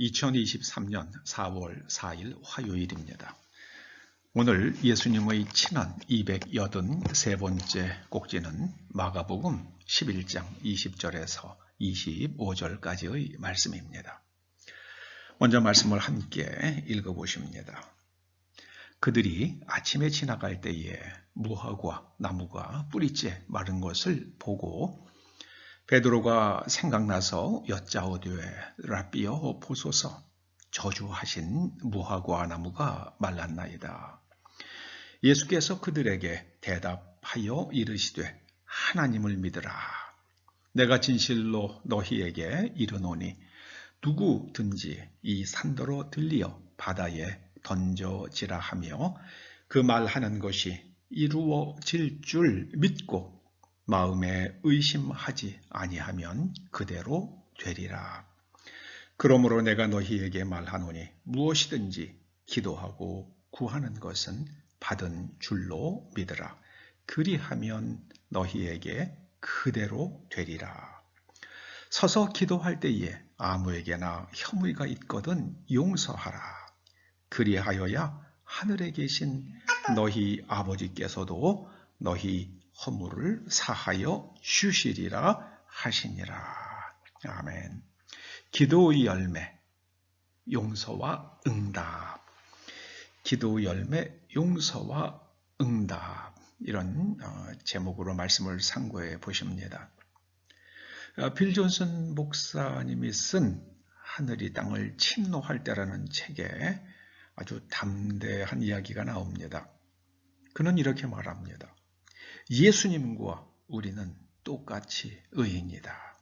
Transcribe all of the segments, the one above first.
2023년 4월 4일 화요일입니다. 오늘 예수님의 친언 283번째 꼭지는 마가복음 11장 20절에서 25절까지의 말씀입니다. 먼저 말씀을 함께 읽어보십니다. 그들이 아침에 지나갈 때에 무화과 나무가 뿌리째 마른 것을 보고 베드로가 생각나서 여짜오되 라비어 보소서 저주하신 무화과 나무가 말랐나이다. 예수께서 그들에게 대답하여 이르시되 하나님을 믿으라. 내가 진실로 너희에게 이르노니 누구든지 이 산더러 들리어 바다에 던져지라 하며 그 말하는 것이 이루어질 줄 믿고 마음에 의심하지 아니하면 그대로 되리라. 그러므로 내가 너희에게 말하노니 무엇이든지 기도하고 구하는 것은 받은 줄로 믿으라. 그리하면 너희에게 그대로 되리라. 서서 기도할 때에 아무에게나 혐의가 있거든 용서하라. 그리하여야 하늘에 계신 너희 아버지께서도 너희 허물을 사하여 주시리라 하시니라. 아멘. 기도의 열매, 용서와 응답. 기도 열매, 용서와 응답. 이런 어, 제목으로 말씀을 상고해 보십니다. 어, 빌 존슨 목사님이 쓴 하늘이 땅을 침노할 때라는 책에 아주 담대한 이야기가 나옵니다. 그는 이렇게 말합니다. 예수님과 우리는 똑같이 의인이다.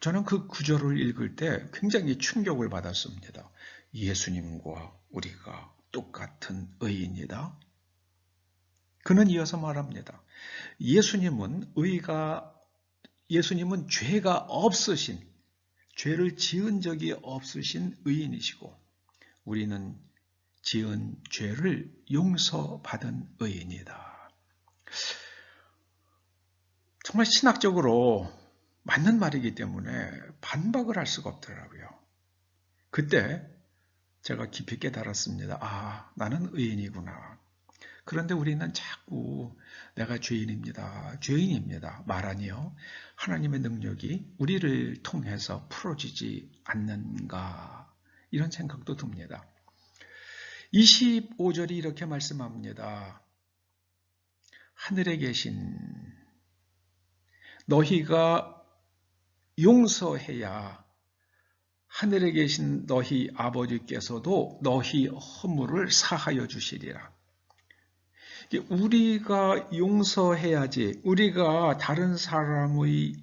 저는 그 구절을 읽을 때 굉장히 충격을 받았습니다. 예수님과 우리가 똑같은 의인이다. 그는 이어서 말합니다. 예수님은 의가 예수님은 죄가 없으신 죄를 지은 적이 없으신 의인이시고 우리는 지은 죄를 용서받은 의인이다. 정말 신학적으로 맞는 말이기 때문에 반박을 할 수가 없더라고요. 그때 제가 깊이 깨달았습니다. 아, 나는 의인이구나. 그런데 우리는 자꾸 내가 죄인입니다. 죄인입니다. 말하니요. 하나님의 능력이 우리를 통해서 풀어지지 않는가. 이런 생각도 듭니다. 25절이 이렇게 말씀합니다. 하늘에 계신 너희가 용서해야 하늘에 계신 너희 아버지께서도 너희 허물을 사하여 주시리라. 우리가 용서해야지, 우리가 다른 사람의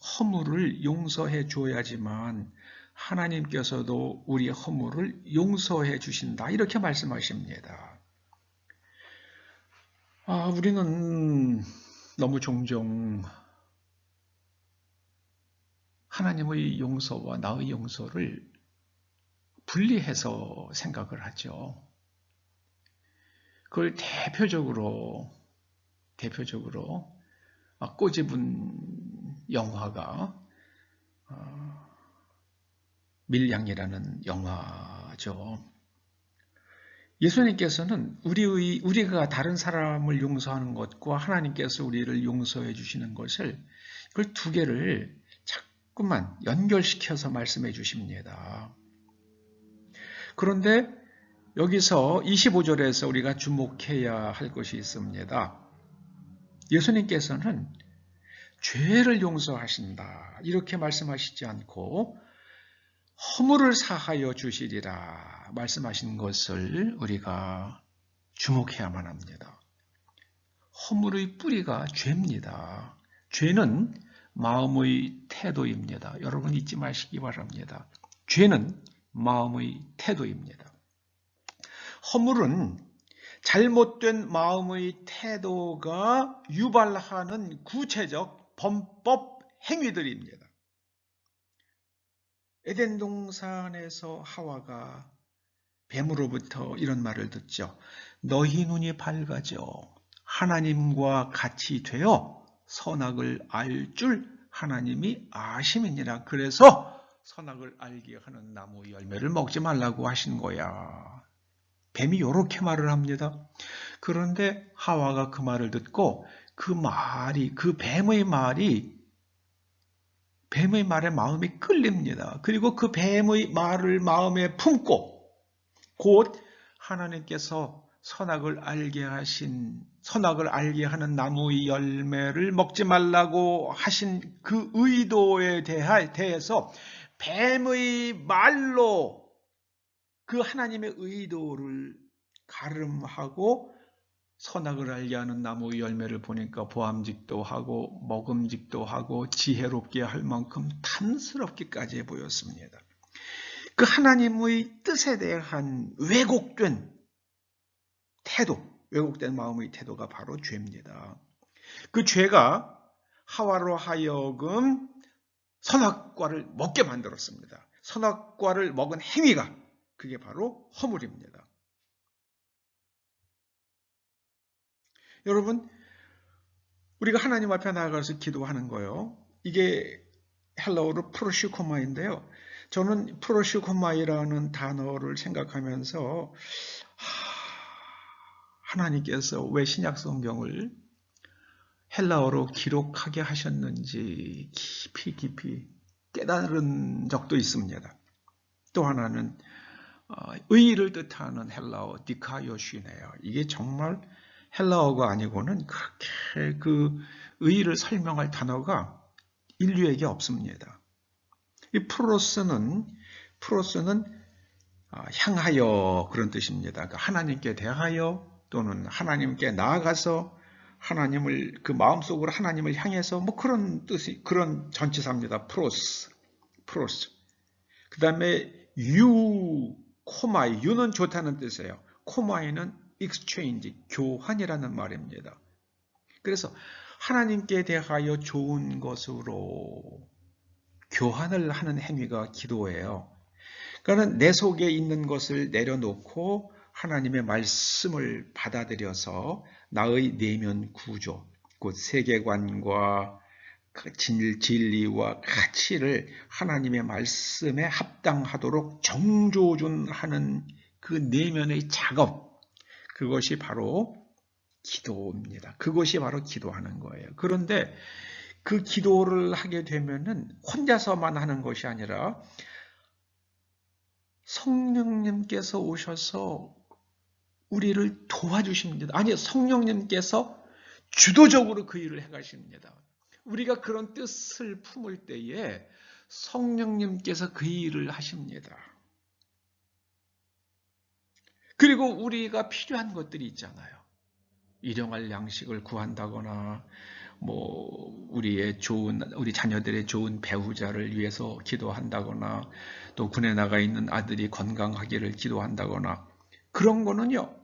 허물을 용서해 줘야지만 하나님께서도 우리 허물을 용서해 주신다. 이렇게 말씀하십니다. 아, 우리는 너무 종종 하나님의 용서와 나의 용서를 분리해서 생각을 하죠. 그걸 대표적으로, 대표적으로 아, 꼬집은 영화가 어, 밀양이라는 영화죠. 예수님께서는 우리의, 우리가 다른 사람을 용서하는 것과 하나님께서 우리를 용서해 주시는 것을 그걸 두 개를 자꾸만 연결시켜서 말씀해 주십니다. 그런데 여기서 25절에서 우리가 주목해야 할 것이 있습니다. 예수님께서는 죄를 용서하신다. 이렇게 말씀하시지 않고 허물을 사하여 주시리라 말씀하신 것을 우리가 주목해야만 합니다. 허물의 뿌리가 죄입니다. 죄는 마음의 태도입니다. 여러분 잊지 마시기 바랍니다. 죄는 마음의 태도입니다. 허물은 잘못된 마음의 태도가 유발하는 구체적 범법 행위들입니다. 에덴 동산에서 하와가 뱀으로부터 이런 말을 듣죠. 너희 눈이 밝아져 하나님과 같이 되어 선악을 알 줄 하나님이 아심이니라. 그래서 선악을 알게 하는 나무 열매를 먹지 말라고 하신 거야. 뱀이 이렇게 말을 합니다. 그런데 하와가 그 말을 듣고 그 말이, 그 뱀의 말이 뱀의 말에 마음이 끌립니다. 그리고 그 뱀의 말을 마음에 품고 곧 하나님께서 선악을 알게 하신 선악을 알게 하는 나무의 열매를 먹지 말라고 하신 그 의도에 대해서 뱀의 말로 그 하나님의 의도를 가름하고 선악을 알게 하는 나무의 열매를 보니까 보암직도 하고 먹음직도 하고 지혜롭게 할 만큼 탐스럽기까지 보였습니다. 그 하나님의 뜻에 대한 왜곡된 태도, 왜곡된 마음의 태도가 바로 죄입니다. 그 죄가 하와로 하여금 선악과를 먹게 만들었습니다. 선악과를 먹은 행위가 그게 바로 허물입니다. 여러분, 우리가 하나님 앞에 나아가서 기도하는 거요. 이게 헬라어로 프로시코마인데요. 저는 프로시코마이라는 단어를 생각하면서 하나님께서 왜 신약 성경을 헬라어로 기록하게 하셨는지 깊이 깊이 깨달은 적도 있습니다. 또 하나는 어, 의를 뜻하는 헬라어 디카요시네요. 이게 정말 헬라어가 아니고는 그렇게 그 의를 설명할 단어가 인류에게 없습니다. 이 프로스는 프로스는 아, 향하여 그런 뜻입니다. 그러니까 하나님께 대하여 또는 하나님께 나아가서 하나님을 그 마음속으로 하나님을 향해서 뭐 그런 뜻이 그런 전치사입니다. 프로스 프로스. 그다음에 유 코마이 유는 좋다는 뜻이에요. 코마이는 exchange 교환이라는 말입니다. 그래서 하나님께 대하여 좋은 것으로 교환을 하는 행위가 기도예요. 그러니까 내 속에 있는 것을 내려놓고 하나님의 말씀을 받아들여서 나의 내면 구조, 곧 세계관과 그 진리와 가치를 하나님의 말씀에 합당하도록 정조준하는 그 내면의 작업, 그것이 바로 기도입니다. 그것이 바로 기도하는 거예요. 그런데 그 기도를 하게 되면은 혼자서만 하는 것이 아니라 성령님께서 오셔서 우리를 도와주십니다. 아니, 성령님께서 주도적으로 그 일을 해가십니다. 우리가 그런 뜻을 품을 때에 성령님께서 그 일을 하십니다. 그리고 우리가 필요한 것들이 있잖아요. 일용할 양식을 구한다거나, 뭐, 우리의 좋은, 우리 자녀들의 좋은 배우자를 위해서 기도한다거나, 또 군에 나가 있는 아들이 건강하기를 기도한다거나, 그런 거는요,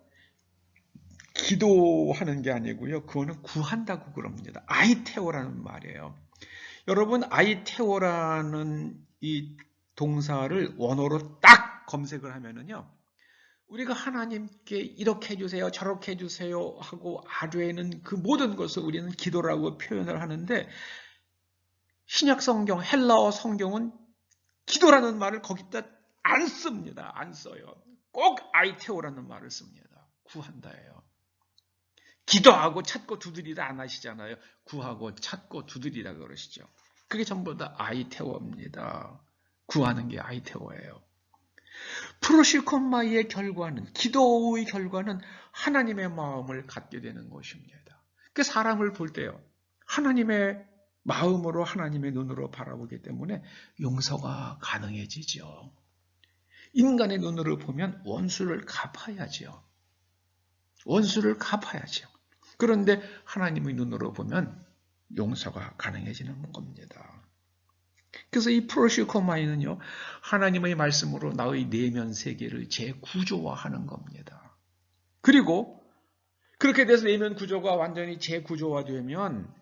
기도하는 게 아니고요. 그거는 구한다고 그럽니다. 아이테오라는 말이에요. 여러분, 아이테오라는 이 동사를 원어로 딱 검색을 하면은요. 우리가 하나님께 이렇게 해주세요, 저렇게 해주세요 하고 아뢰는 그 모든 것을 우리는 기도라고 표현을 하는데 신약 성경, 헬라어 성경은 기도라는 말을 거기다 안 씁니다. 안 써요. 꼭 아이테오라는 말을 씁니다. 구한다예요. 기도하고 찾고 두드리다 안 하시잖아요. 구하고 찾고 두드리다 그러시죠. 그게 전부 다 아이테오입니다. 구하는 게 아이테오예요. 프로시콘마이의 결과는 기도의 결과는 하나님의 마음을 갖게 되는 것입니다. 그 사람을 볼 때요. 하나님의 마음으로 하나님의 눈으로 바라보기 때문에 용서가 가능해지죠. 인간의 눈으로 보면 원수를 갚아야죠. 원수를 갚아야죠. 그런데 하나님의 눈으로 보면 용서가 가능해지는 겁니다. 그래서 이 프로시코마이는요, 하나님의 말씀으로 나의 내면 세계를 재구조화하는 겁니다. 그리고 그렇게 돼서 내면 구조가 완전히 재구조화되면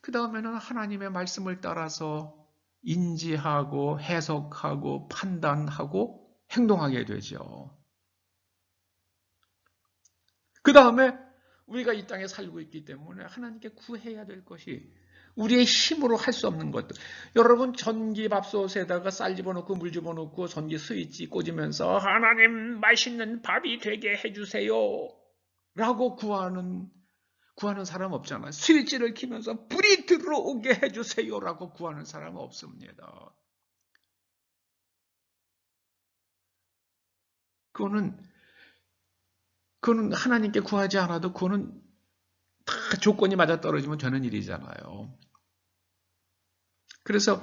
그 다음에는 하나님의 말씀을 따라서 인지하고 해석하고 판단하고 행동하게 되죠. 그 다음에 우리가 이 땅에 살고 있기 때문에 하나님께 구해야 될 것이 우리의 힘으로 할 수 없는 것들. 여러분 전기 밥솥에다가 쌀 집어넣고 물 집어넣고 전기 스위치 꽂으면서 하나님 맛있는 밥이 되게 해주세요. 라고 구하는 구하는 사람 없잖아요. 스위치를 키면서 불이 들어오게 해주세요 라고 구하는 사람 없습니다. 그거는 그거는 하나님께 구하지 않아도 그거는 다 조건이 맞아 떨어지면 되는 일이잖아요. 그래서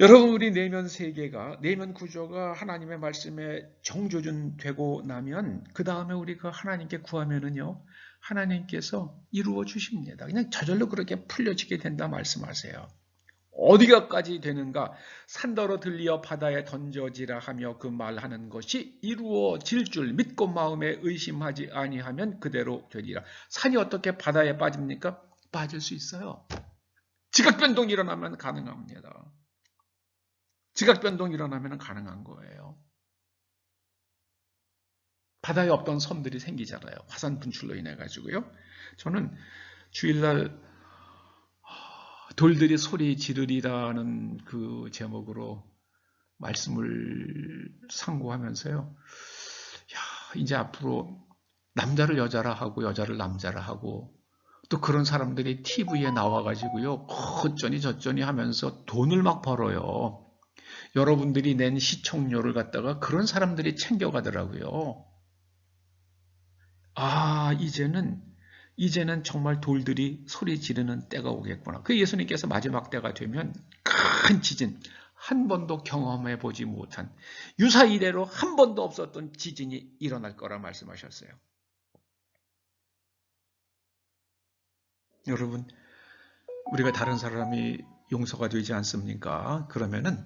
여러분 우리 내면 세계가 내면 구조가 하나님의 말씀에 정조준 되고 나면 그 다음에 우리가 하나님께 구하면은요 하나님께서 이루어 주십니다. 그냥 저절로 그렇게 풀려지게 된다 말씀하세요. 어디가까지 되는가? 산더러 들리어 바다에 던져지라 하며 그 말하는 것이 이루어질 줄 믿고 마음에 의심하지 아니하면 그대로 되리라. 산이 어떻게 바다에 빠집니까? 빠질 수 있어요. 지각 변동이 일어나면 가능합니다. 지각 변동이 일어나면 가능한 거예요. 바다에 없던 섬들이 생기잖아요. 화산 분출로 인해 가지고요. 저는 주일날 돌들이 소리 지르리라는 그 제목으로 말씀을 상고하면서요. 야, 이제 앞으로 남자를 여자라 하고 여자를 남자라 하고 또 그런 사람들이 TV에 나와가지고요. 어쩌니 저쩌니 하면서 돈을 막 벌어요. 여러분들이 낸 시청료를 갖다가 그런 사람들이 챙겨가더라고요. 아, 이제는 이제는 정말 돌들이 소리 지르는 때가 오겠구나. 그 예수님께서 마지막 때가 되면 큰 지진, 한 번도 경험해 보지 못한 유사 이래로 한 번도 없었던 지진이 일어날 거라 말씀하셨어요. 여러분, 우리가 다른 사람이 용서가 되지 않습니까? 그러면은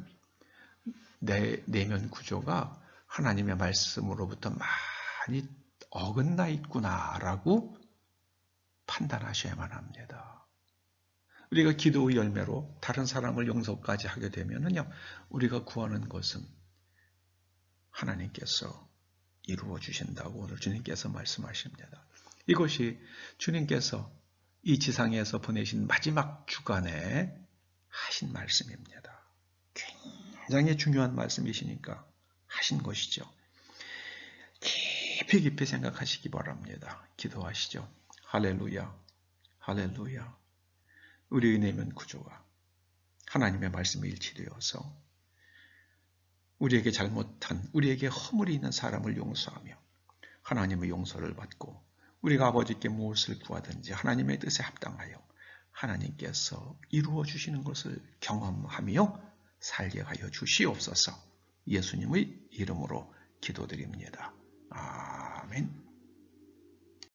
내 내면 구조가 하나님의 말씀으로부터 많이 어긋나 있구나라고 판단하셔야만 합니다. 우리가 기도의 열매로 다른 사람을 용서까지 하게 되면은요, 우리가 구하는 것은 하나님께서 이루어 주신다고 오늘 주님께서 말씀하십니다. 이것이 주님께서 이 지상에서 보내신 마지막 주간에 하신 말씀입니다. 굉장히 중요한 말씀이시니까 하신 것이죠. 깊이 깊이 생각하시기 바랍니다. 기도하시죠. 할렐루야, 할렐루야. 우리의 내면 구조가 하나님의 말씀에 일치되어서 우리에게 잘못한, 우리에게 허물이 있는 사람을 용서하며 하나님의 용서를 받고 우리가 아버지께 무엇을 구하든지 하나님의 뜻에 합당하여 하나님께서 이루어 주시는 것을 경험하며 살게 하여 주시옵소서 예수님의 이름으로 기도드립니다. 아.